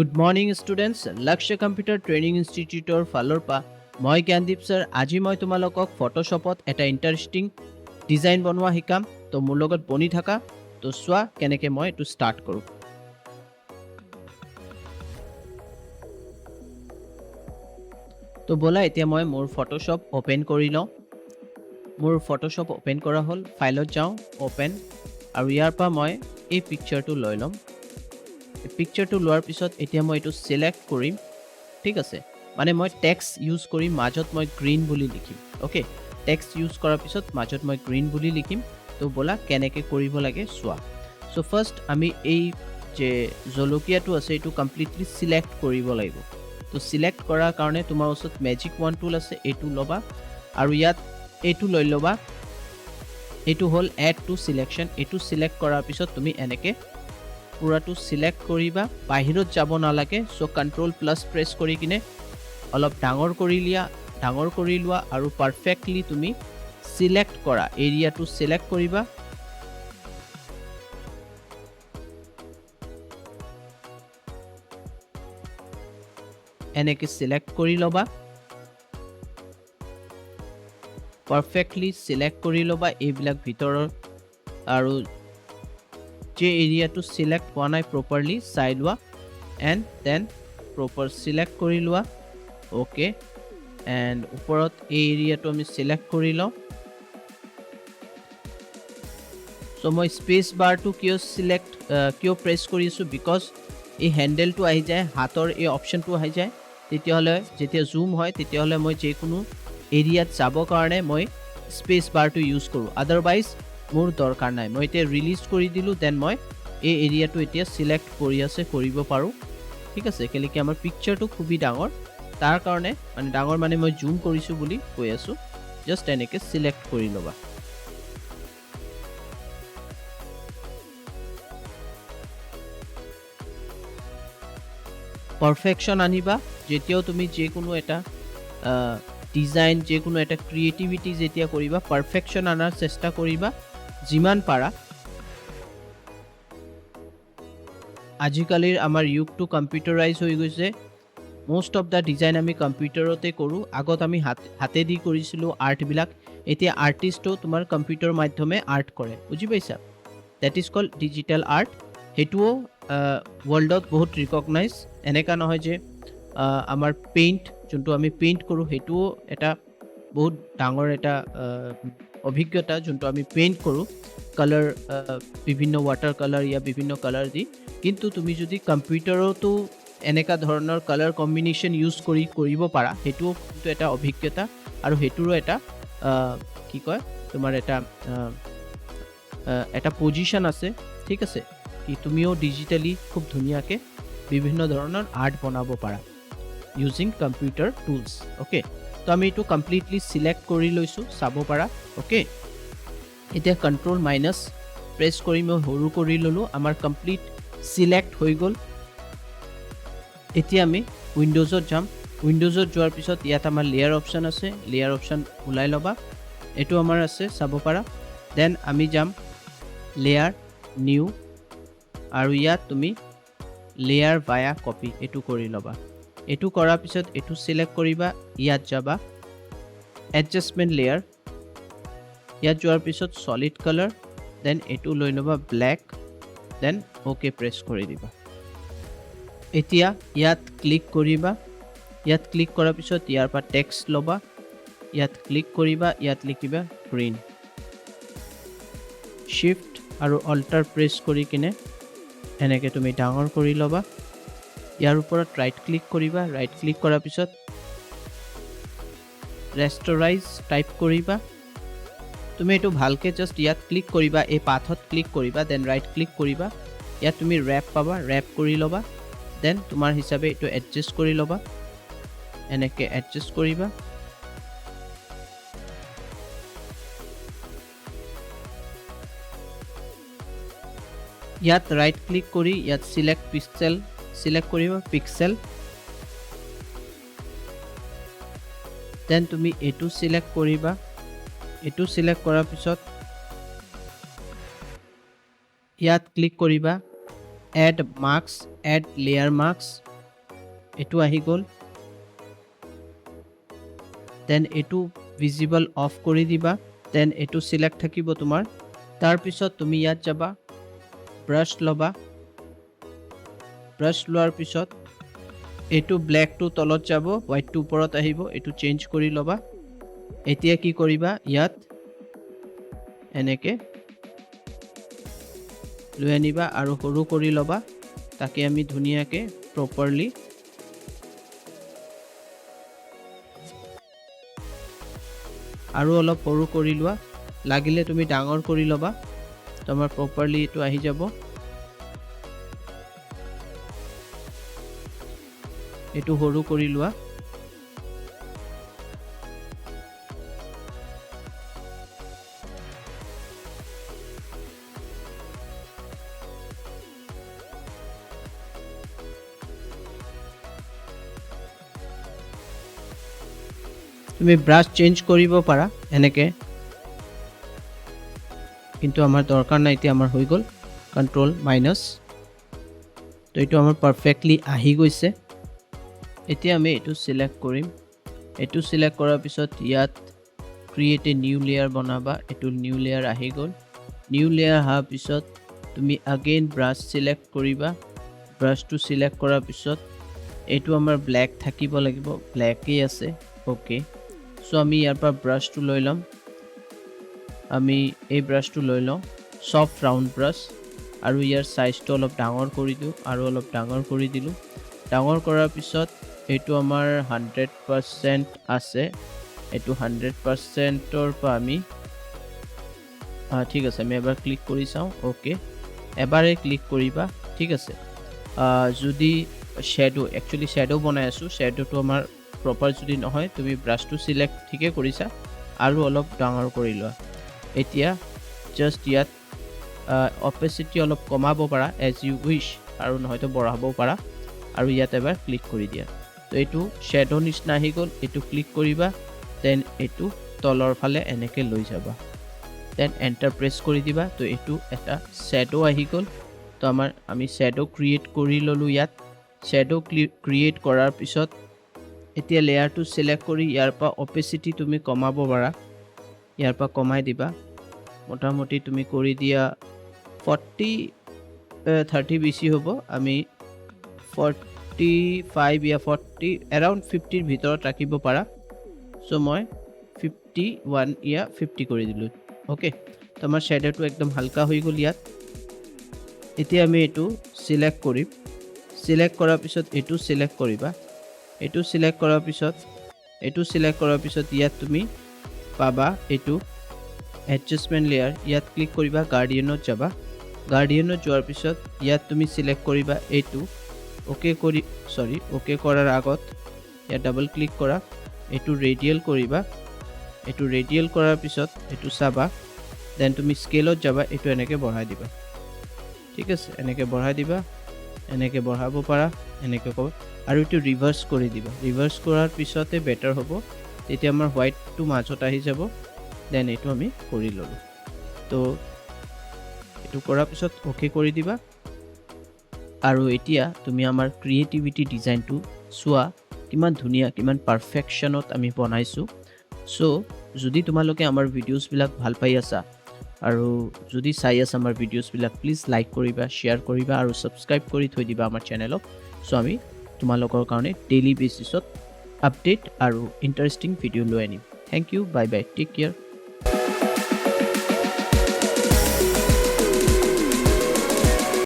Good morning students Lakshya computer training ইনষ্টিটিউটৰ ফালৰ পৰা মই জ্ঞানদীপ ছাৰ আজি মই তোমালোকক ফটোশ্বপত এটা ইণ্টাৰেষ্টিং ডিজাইন বনোৱা শিকাম তো মোৰ লগত বনি থাকা তো চোৱা কেনেকৈ মই এইটো ষ্টাৰ্ট কৰোঁ তো ব'লা এতিয়া মই মোৰ ফটোশ্বপ অ'পেন কৰি লওঁ মোৰ ফটোশ্বপ অ'পেন কৰা হ'ল ফাইলত যাওঁ অ'পেন আৰু ইয়াৰ পৰা মই এই পিকচাৰটো লৈ ল'ম পিকচাৰটো লোৱাৰ পিছত এতিয়া মই এইটো চিলেক্ট কৰিম ঠিক আছে মানে মই টেক্স ইউজ কৰিম মাজত মই গ্ৰীণ বুলি লিখিম অ'কে টেক্স ইউজ কৰাৰ পিছত মাজত মই গ্ৰীণ বুলি লিখিম তো ব'লা কেনেকৈ কৰিব লাগে চোৱা চ' ফাৰ্ষ্ট আমি এই যে জলকীয়াটো আছে এইটো কমপ্লিটলি চিলেক্ট কৰিব লাগিব তো চিলেক্ট কৰাৰ কাৰণে তোমাৰ ওচৰত মেজিক ওৱান টুল আছে এইটো ল'বা আৰু ইয়াত এইটো লৈ ল'বা এইটো হ'ল এড টু চিলেকশ্যন এইটো চিলেক্ট কৰাৰ পিছত তুমি এনেকৈ পূৰাটো চিলেক্ট কৰিবা, বাহিৰত যাব নালাগে চ' কণ্ট্ৰল প্লাছ প্ৰেছ কৰি কিনে অলপ ডাঙৰ কৰি লিয়া, ডাঙৰ কৰি লোৱা আৰু পাৰফেক্টলি তুমি চিলেক্ট কৰা এৰিয়াটো চিলেক্ট কৰিবা। এনেকৈ চিলেক্ট কৰি ল'বা। পাৰফেক্টলি চিলেক্ট কৰি ল'বা, এইবিলাক ভিতৰৰ আৰু যে এৰিয়াটো চিলেক্ট হোৱা নাই প্ৰপাৰলি চাই লোৱা এণ্ড দেন প্ৰপাৰ চিলেক্ট কৰি লোৱা অ'কে এণ্ড ওপৰত এই এৰিয়াটো আমি চিলেক্ট কৰি লওঁ চ' মই স্পেচ বাৰটো কিয় চিলেক্ট কিয় প্ৰেছ কৰি আছোঁ বিকজ এই হেণ্ডেলটো আহি যায় হাতৰ এই অপশ্যনটো আহি যায় তেতিয়াহ'লে যেতিয়া জুম হয় তেতিয়াহ'লে মই যিকোনো এৰিয়াত যাবৰ কাৰণে মই স্পেচ বাৰটো ইউজ কৰোঁ আদাৰৱাইজ মোৰ দৰকাৰ নাই। মই এতিয়া ৰিলিজ কৰি দিলোঁ দেন মই এই এৰিয়াটো এতিয়া চিলেক্ট কৰি আছে, কৰিব পাৰোঁ। ঠিক আছে কেলেকি আমাৰ পিকচাৰটো খুবেই ডাঙৰ। তাৰ কাৰণে মানে ডাঙৰ মানে মই জুম কৰিছোঁ বুলি কৈ আছোঁ। জাষ্ট এনেকৈ চিলেক্ট কৰি ল'বা। পাৰফেকশ্যন আনিবা। যেতিয়াও তুমি যিকোনো এটা ডিজাইন যিকোনো এটা ক্ৰিয়েটিভিটি যেতিয়া কৰিবা পাৰফেকশ্যন অনাৰ চেষ্টা কৰিবা। যিমান পাৰা আজিকালিৰ আমাৰ যুগটো কম্পিউটাৰাইজ হৈ গৈছে। মষ্ট অফ দ্য ডিজাইন আমি কম্পিউটাৰতে কৰোঁ। আগত আমি হাত, হাতেদি কৰিছিলোঁ আৰ্টবিলাক। এতিয়া আৰ্টিষ্টো তোমাৰ কম্পিউটাৰ মাধ্যমে আৰ্ট কৰে। বুজি পাইছা? That is called digital art সেইটোও ৱৰ্ল্ডত বহুত ৰিকগনাইজ এনেকুৱা নহয় যে আমাৰ পেইণ্ট যোনটো আমি পেইণ্ট কৰোঁ, সেইটোও এটা বহুত ডাঙৰ এটা অভিজ্ঞতা যোনটো আমি পেইণ্ট কৰোঁ কালাৰ বিভিন্ন ৱাটাৰ কালাৰ ইয়া বিভিন্ন কালাৰ দি। কিন্তু তুমি যদি কম্পিউটাৰতো এনেকুৱা ধৰণৰ কালাৰ কম্বিনেশ্যন ইউজ কৰি কৰিব পাৰা, সেইটোও এটা অভিজ্ঞতা আৰু সেইটোৰো এটা কি কয়, তোমাৰ এটা এটা পজিশ্যন আছে, ঠিক আছে, কি তুমিও ডিজিটেলি খুব ধুনীয়াকৈ বিভিন্ন ধৰণৰ আৰ্ট বনাব পাৰা ইউজিং কম্পিউটাৰ টুলছ অ'কে তো আমি এইটো কমপ্লিটলি চিলেক্ট কৰি লৈছোঁ, চাব পাৰা অ'কে এতিয়া কণ্ট্ৰল মাইনাছ প্ৰেছ কৰি মই সৰু কৰি ল'লোঁ, আমাৰ কমপ্লিট চিলেক্ট হৈ গ'ল। এতিয়া আমি উইণ্ড'জত যাম। উইণ্ড'জত যোৱাৰ পিছত ইয়াত আমাৰ লেয়াৰ অপশ্যন আছে লেয়াৰ অপশ্যন ওলাই ল'বা। এইটো আমাৰ আছে, চাব পাৰা। দেন আমি যাম লেয়াৰ নিউ আৰু ইয়াত তুমি লেয়াৰ ভায়া কপি এইটো কৰি ল'বা। এইটো কৰাৰ পিছত এইটো চিলেক্ট কৰিবা, ইয়াত যাবা। এডজাষ্টমেণ্ট লেয়াৰ ইয়াত যোৱাৰ পিছত ছলিড কালাৰ দেন এইটো লৈ ল'বা ব্লেক দেন অ'কে প্ৰেছ কৰি দিবা। এতিয়া ইয়াত ক্লিক কৰিবা, ইয়াত ক্লিক কৰাৰ পিছত ইয়াৰ পৰা টেক্স ল'বা, ইয়াত ক্লিক কৰিবা, ইয়াত লিখিবা গ্ৰীণ শ্বিফ্ট আৰু অল্টাৰ প্ৰেছ কৰি কিনে এনেকৈ তুমি ডাঙৰ কৰি ল'বা। ইয়াৰ ওপৰত ৰাইট ক্লিক কৰিবা। ৰাইট ক্লিক কৰাৰ পিছত ৰেষ্টৰাইজ টাইপ কৰিবা। তুমি এইটো ভালকৈ জাষ্ট ইয়াত ক্লিক কৰিবা, এই পাথত ক্লিক কৰিবা দেন ৰাইট ক্লিক কৰিবা। ইয়াত তুমি ৰেপ পাবা ৰেপ কৰি ল'বা। দেন তোমাৰ হিচাপে এইটো এডজাষ্ট কৰি ল'বা। এনেকৈ এডজাষ্ট কৰিবা। ইয়াত ৰাইট ক্লিক কৰি ইয়াত চিলেক্ট পিক্সেল চিলেক্ট কৰিবা পিক্সেল দেন তুমি এইটো চিলেক্ট কৰিবা এইটো চিলেক্ট কৰাৰ পিছত ইয়াত ক্লিক কৰিবা add mask add layer mask এইটো আহি গ'ল। দেন এইটো ভিজিবল অফ কৰি দিবা। দেন এইটো চিলেক্ট থাকিব তোমাৰ। তাৰপিছত তুমি ইয়াত যাবা ব্ৰাছ ল'বা। ব্ৰাছ লোৱাৰ পিছত এইটো ব্লেকটো তলত যাব হোৱাইটটো ওপৰত আহিব এইটো চেঞ্জ কৰি ল'বা। এতিয়া কি কৰিবা ইয়াত এনেকৈ লৈ আনিবা আৰু সৰু কৰি ল'বা তাকে আমি ধুনীয়াকৈ প্ৰপাৰলি আৰু অলপ সৰু কৰি লোৱা। লাগিলে তুমি ডাঙৰ কৰি ল'বা তোমাৰ প্ৰপাৰলি এইটো আহি যাব। এইটো সৰু কৰি লোৱা। তুমি ব্ৰাছ চেঞ্জ কৰিব পাৰা, এনেকৈ। কিন্তু আমাৰ দৰকাৰ নাই, এতিয়া আমাৰ হৈ গ'ল। কণ্ট্ৰল মাইনাছ তো এইটো আমাৰ পাৰফেক্টলি আহি গৈছে। এতিয়া আমি এইটো চিলেক্ট কৰিম। এইটো চিলেক্ট কৰাৰ পিছত ইয়াত ক্ৰিয়েট এ নিউ লেয়াৰ বনাবা। এইটো নিউ লেয়াৰ আহি গ'ল। নিউ লেয়াৰ অহাৰ পিছত তুমি আগেইন ব্ৰাছ চিলেক্ট কৰিবা। ব্ৰাছটো চিলেক্ট কৰাৰ পিছত এইটো আমাৰ ব্লেক থাকিব লাগিব। ব্লেকেই আছে। অ'কে চ' আমি ইয়াৰ পৰা ব্ৰাছটো লৈ ল'ম। আমি এই ব্ৰাছটো লৈ লওঁ। চফ্ট ৰাউণ্ড ব্ৰাছ আৰু ইয়াৰ চাইজটো অলপ ডাঙৰ কৰি দিওঁ। আৰু অলপ ডাঙৰ কৰি দিলোঁ। ডাঙৰ কৰাৰ পিছত এইটো আমাৰ হাণ্ড্ৰেড পাৰ্চেণ্ট আছে। এইটো হাণ্ড্ৰেড পাৰ্চেণ্টৰ পৰা আমি ঠিক আছে, আমি এবাৰ ক্লিক কৰি চাওঁ অ'কে এবাৰে ক্লিক কৰিবা, ঠিক আছে। যদি শ্বেডো একচুৱেলি শ্বেডো বনাই আছোঁ শ্বেডোটো আমাৰ প্ৰপাৰ যদি নহয়, তুমি ব্ৰাছটো চিলেক্ট ঠিকে কৰিছা, আৰু অলপ ডাঙৰ কৰি লোৱা। এতিয়া জাষ্ট ইয়াত অপেচিটি অলপ কমাব পাৰা এজ ইউ উইচ আৰু নহয়তো বঢ়াবও পাৰা। আৰু ইয়াত এবাৰ ক্লিক কৰি দিয়া। তো এইটো শ্বেডো নিচিনা আহি গ'ল, এইটো ক্লিক কৰিবা দেন এইটো তলৰ ফালে এনেকৈ লৈ যাবা। দেন এণ্টাৰ প্ৰেছ কৰি দিবা, তো এইটো এটা শ্বেডো আহি গ'ল। তো আমাৰ, আমি শ্বেডো ক্ৰিয়েট কৰি ল'লোঁ ইয়াত। শ্বেডো ক্ৰিয়েট কৰাৰ পিছত এতিয়া লেয়াৰটো চিলেক্ট কৰি ইয়াৰ পৰা অপেচিটি তুমি কমাব পাৰা। ইয়াৰ পৰা কমাই দিবা। মোটামুটি তুমি কৰি দিয়া ফৰ্টি থাৰ্টি বেছি হ'ব। আমি ফৰ্টি ফাইভ ইয়া ফৰ্টি এৰাউণ্ড ফিফটিৰ ভিতৰত ৰাখিব পাৰা। চ' মই ফিফটি ওৱান ইয়া ফিফটি কৰি দিলোঁ। অ'কে তো আমাৰ শ্বেডোটো একদম হালকা হৈ গ'ল ইয়াত। এতিয়া আমি এইটো চিলেক্ট কৰিম। চিলেক্ট কৰাৰ পিছত এইটো চিলেক্ট কৰিবা। এইটো চিলেক্ট কৰাৰ পিছত, এইটো চিলেক্ট কৰাৰ পিছত ইয়াত তুমি পাবা এইটো এডজাষ্টমেণ্ট লেয়াৰ ইয়াত ক্লিক কৰিবা গাৰ্ডিয়ানত যাবা। গাৰ্ডিয়ানত যোৱাৰ পিছত ইয়াত তুমি চিলেক্ট কৰিবা এইটো অ'কে কৰি চৰি অ'কে কৰাৰ আগত ইয়াত ডাবল ক্লিক কৰা এইটো ৰেডিয়েল কৰিবা এইটো ৰেডিয়েল কৰাৰ পিছত এইটো চাবা দেন তুমি স্কেলত যাবা এইটো এনেকৈ বঢ়াই দিবা। ঠিক আছে, এনেকৈ বঢ়াই দিবা, এনেকৈ বঢ়াব পাৰা, এনেকৈ ক'ব, আৰু এইটো ৰিভাৰ্চ কৰি দিবা। ৰিভাৰ্চ কৰাৰ পিছতে বেটাৰ হ'ব, তেতিয়া আমাৰ হোৱাইটটো মাজত আহি যাব দেন এইটো আমি কৰি ল'লোঁ। তো এইটো কৰাৰ পিছত অ'কে কৰি দিবা। আৰু এতিয়া তুমি আমাৰ ক্ৰিয়েটিভিটি ডিজাইনটো চোৱা কিমান ধুনীয়া কিমান পাৰফেকশ্যনত আমি বনাইছোঁ। চ' যদি তোমালোকে আমাৰ ভিডিঅ'ছবিলাক ভাল পাই আছা আৰু যদি চাই আছা আমাৰ ভিডিঅ'ছবিলাক প্লিজ লাইক কৰিবা শ্বেয়াৰ কৰিবা আৰু ছাবস্ক্ৰাইব কৰি থৈ দিবা আমাৰ চেনেলক চ' আমি তোমালোকৰ কাৰণে ডেইলি বেচিছত আপডেট আৰু ইণ্টাৰেষ্টিং ভিডিঅ' লৈ আনিম। Thank you bye bye take care